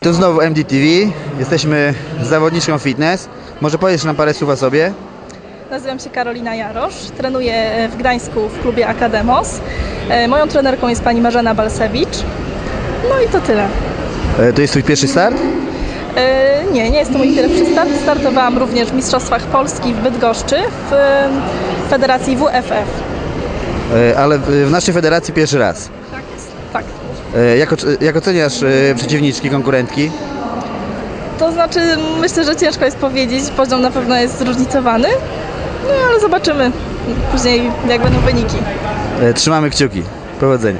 Tu znowu MDTV. Jesteśmy zawodniczką fitness. Może powiesz nam parę słów o sobie? Nazywam się Karolina Jarosz, trenuję w Gdańsku w klubie Akademos. E, Moją trenerką jest pani Marzena Balsewicz. No i to tyle. E, To jest twój pierwszy start? E, Nie, nie jest to mój pierwszy start. Startowałam również w Mistrzostwach Polski w Bydgoszczy w e, Federacji WFF. E, Ale w w naszej federacji pierwszy raz. Tak jest. Tak. E, Jak, oc- jak oceniasz e, przeciwniczki, konkurentki? To znaczy, myślę, że ciężko jest powiedzieć. Poziom na pewno jest zróżnicowany. No ale zobaczymy później, jak będą wyniki. E, Trzymamy kciuki. Powodzenia.